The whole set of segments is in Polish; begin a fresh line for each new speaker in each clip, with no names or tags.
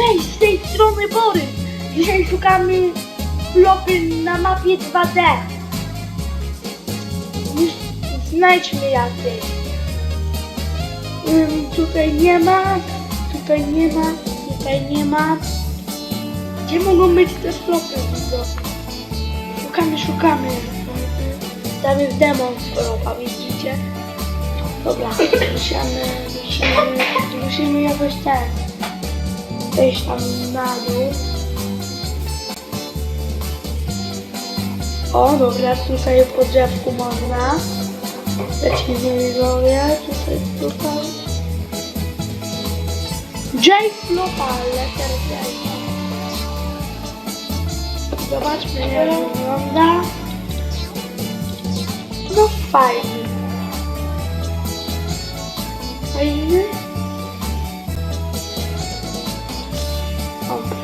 Cześć, z tej strony Borys. Dzisiaj szukamy flopy na mapie 2D. Mus- Znajdźmy jakieś. Ym, tutaj nie ma, tutaj nie ma, tutaj nie ma. Gdzie mogą być te flopy? Szukamy, szukamy. Tam jest demon flopa, widzicie? Dobra, musimy, musimy, musimy jakoś ten wejść tam na dół. O, dobra, tutaj po drzewku można. Lecimy widzowie, tutaj, tutaj. J Flopa, letter J. Zobaczmy jak wygląda. No fajny.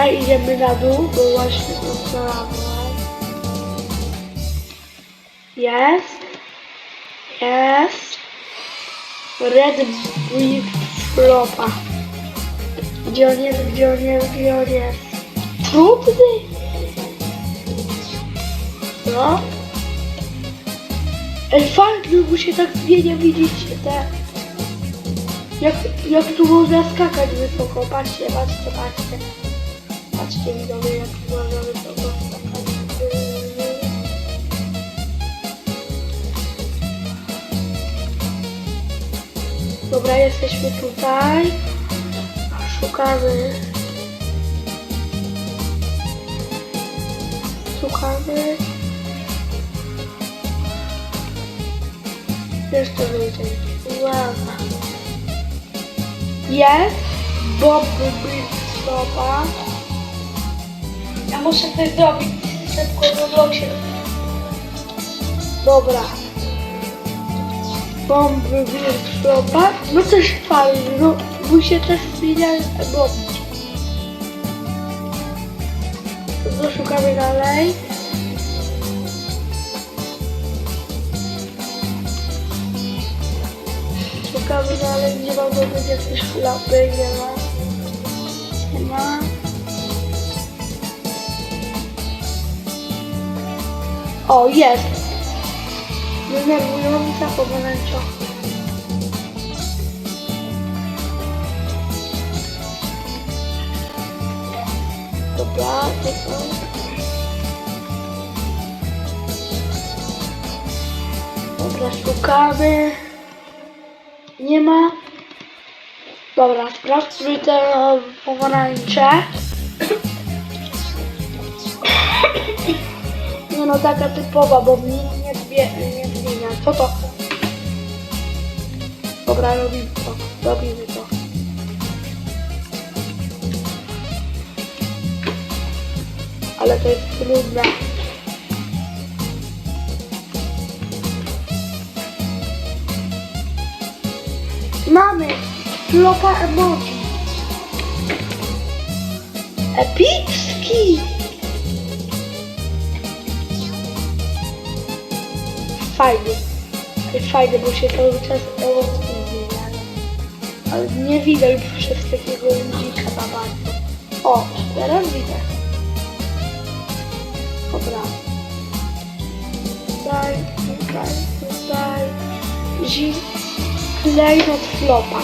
Dobra, idziemy na dół, bo właśnie znalazłem. Jest. Jest. Red Brick Flopa. Gdzie on jest, gdzie on jest, gdzie on jest? Trudny. No. Ej, fajny, bo się tak zmienia, widzicie, te... Jak, jak tu można skakać wysoko, patrzcie, patrzcie, patrzcie. Patrzcie widzowie, jak można wysoko skakać. Dobra, jesteśmy tutaj. Szukamy. Szukamy. Jeszcze wyjdzie. Uwaga. Jest. Bob Big Stopa. Ja muszę coś zrobić. Szybko w Robloxie. Dobra. Bomby Big Stopa. No też fajnie. No, mu się też zmienia robić. To szukamy dalej. Szukamy dalej, gdzie mogą być jakieś klapy, nie ma. O, jest! Denerwująca pomarańczowa. Dobra, są... Dobra, szukamy. Nie ma. Dobra, sprawdźmy te pomarańcze. No, taka typowa, bo mnie nie, nie zmienia. Co to? Dobra, robimy to. Robimy to. Ale to jest trudne. Mamy flopa emoji. Epicki. Fajny. Fajny, bo się cały czas emocje zmieniają. Ale nie widać przez takiego ludzika za bardzo. O, teraz widać. Dobra. Tutaj, tutaj, tutaj. Zi klejnot flopa.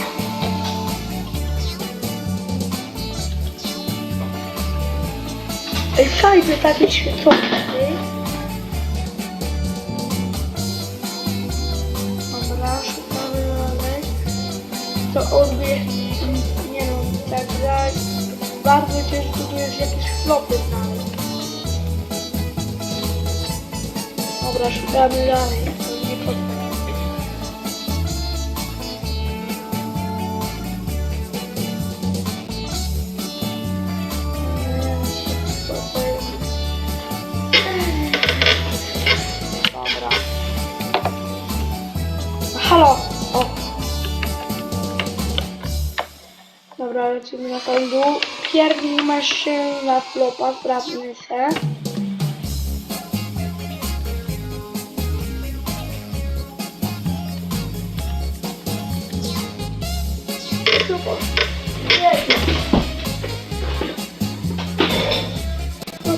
Fajny taki świecący. To on wie, nie wiem, tak dalej. Bardzo ciężko tu jest jakieś flopy znaleźć. Dobra, szukamy dalej. Lecimy na ten dół. Pierdni maszyna flopa, sprawdźmy się. Nie.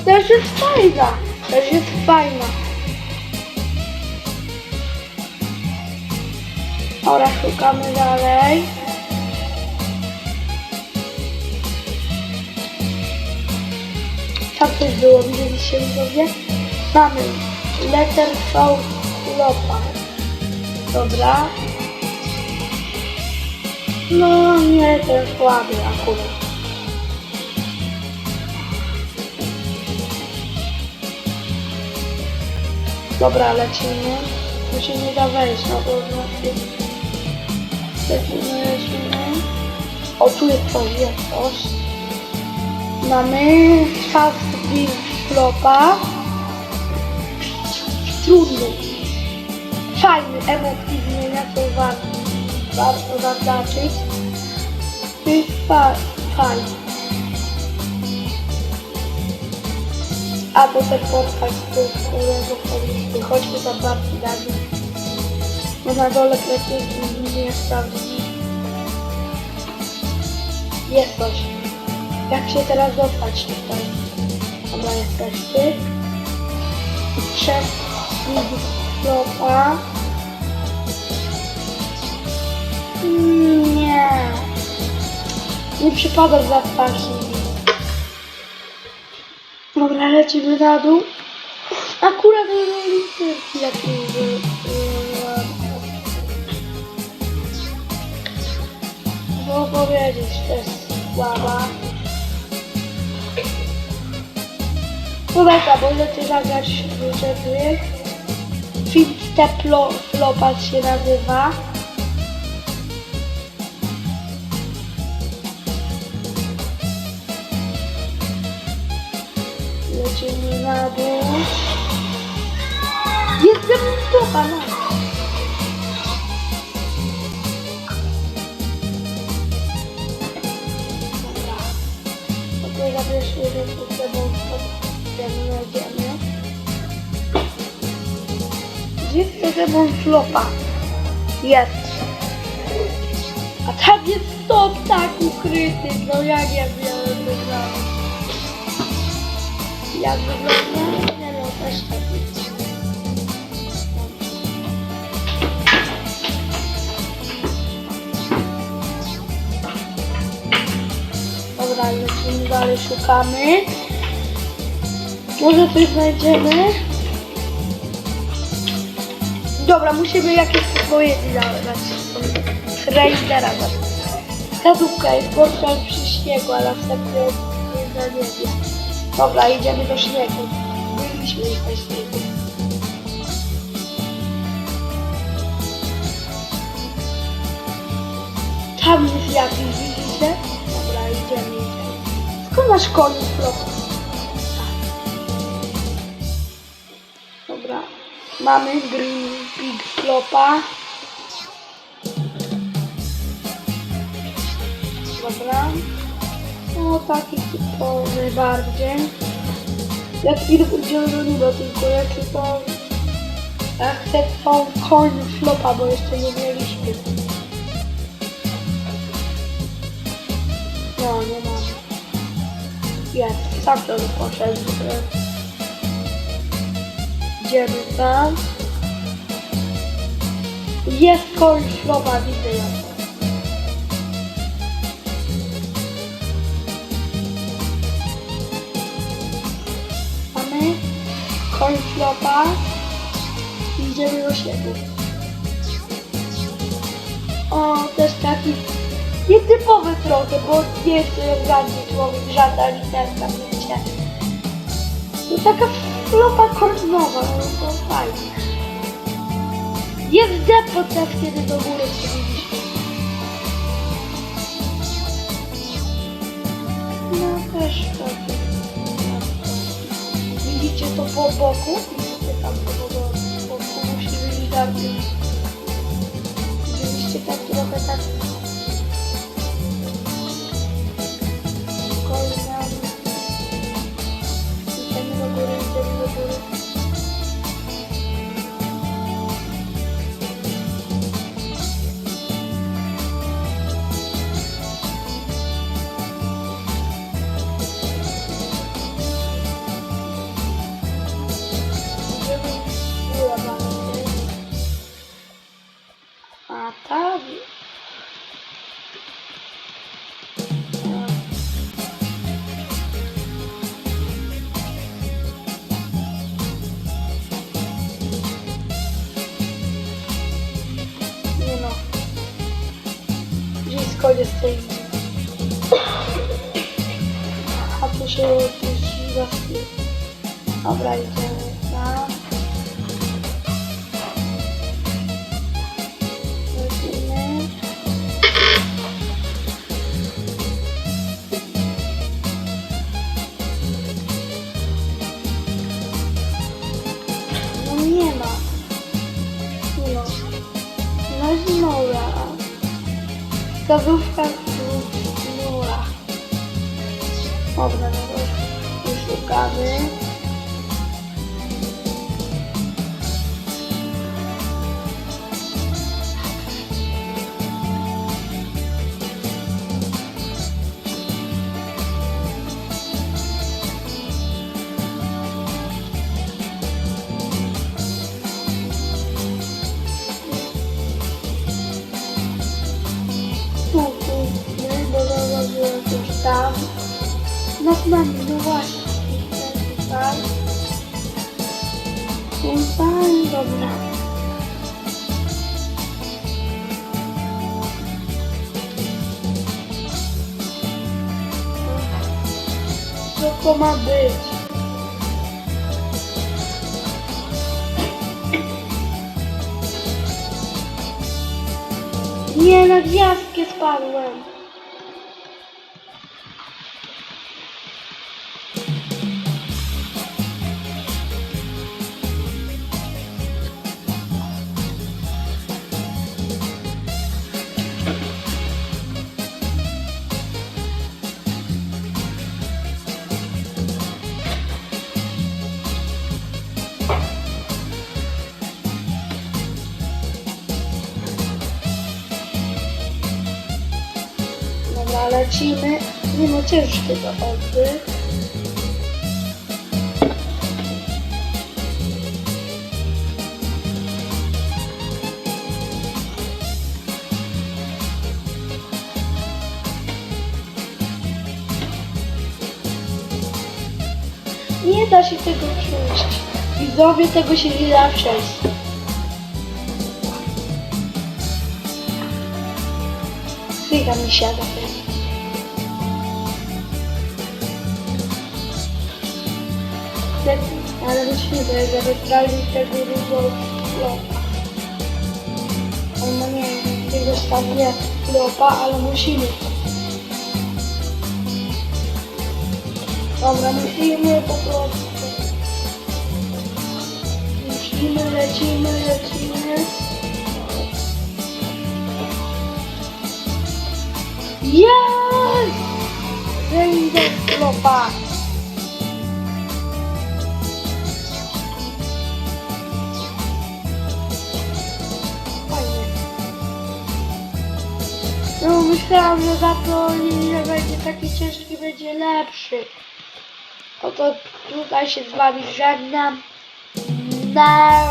też jest fajna. Też jest fajna. Dobra, szukamy dalej. Tam coś było, widzieliście widzowie? Mamy letter V Lopa. Dobra. No nie, ten słaby akurat. Dobra, lecimy. Tu się nie da wejść, no to znaczy... Lecimy, lecimy. O, tu jest coś, jest coś. Mamy beat flopa. Trudny. Fajny, emotki zmienia, to warto, warto zaznaczyć. To jest fa fajny. A spotkać z tym, którego powinniśmy. Chodźmy za babci dali. Bo na dole plecaki nie sprawdzi. Jest coś. Jak się teraz dostać tutaj? Dobra, jesteś ty. Trzech flopa. Mm, Nie. Nie przypada za ptaki. Dobra, lecimy na dół. Akurat literki jakieś że- No powiedzieć, to jest słaba. Bo ty zagrać żeby Fit Step Flopat się nazywa. Lecimy na dół. Jestem stopa, no. Zabierzmy jeden jedziemy. Gdzie jest sobą flopa? Jest. A tam jest stop tak ukryty. No jak ja miałem wygrać? Jak wygląda? Nie no, też tak jest. Dobra, lecimy dalej, szukamy. Może coś znajdziemy? Dobra, musimy jakieś odpowiedzi dać. Raidera. Kadłubka jest gorsza przy śniegu, a następnie jest na niebie. Dobra, idziemy do śniegu. Byliśmy już na śniegu. Tam jest jakiś, widzicie? Dobra, idziemy, idziemy. Skąd masz koniec flopa? Mamy Green Pig Flopa. Dobra. No taki typowy bardziej. Jak chwilę pójdziemy do tylko jakie to... Ja chcę tą koń flopa, bo jeszcze nie mieliśmy. No, nie mam. Jest, sam to poszedł. Idziemy tam. Jest koń flopa, widzę ją. Mamy koń flopa. Idziemy do śniegu. O, też taki nietypowy trochę, bo nie jest to jak człowiek, żadna literka, wiecie. To taka flopa kornowa, no to fajnie. Jest depot też, kiedy do góry przybyliśmy. No też tak. Widzicie to po boku? Widzicie tam to po boku? Musimy iść dalej. Widzieliście tak trochę tak z tej... A tu się już zacznie. Dobra, idziemy Stawówka nula. Dobra, no to już szukamy. To ma być? Nie, na gwiazdkę spadłem. Lecimy. Nie no, ciężkie to odby. Nie da się tego przejść. Widzowie tego się nie da przejść. Chwila mi siada pewnie. Ale musimy zabrali tego różowego On ma nie wiem, tego stanie lopa, ale musimy. Dobra, musimy po prostu. Musimy, lecimy, lecimy. Jest! Wejdę w lopa. Myślałam, że za to nie będzie taki ciężki, będzie lepszy. Oto tutaj się z wami żegnam. Na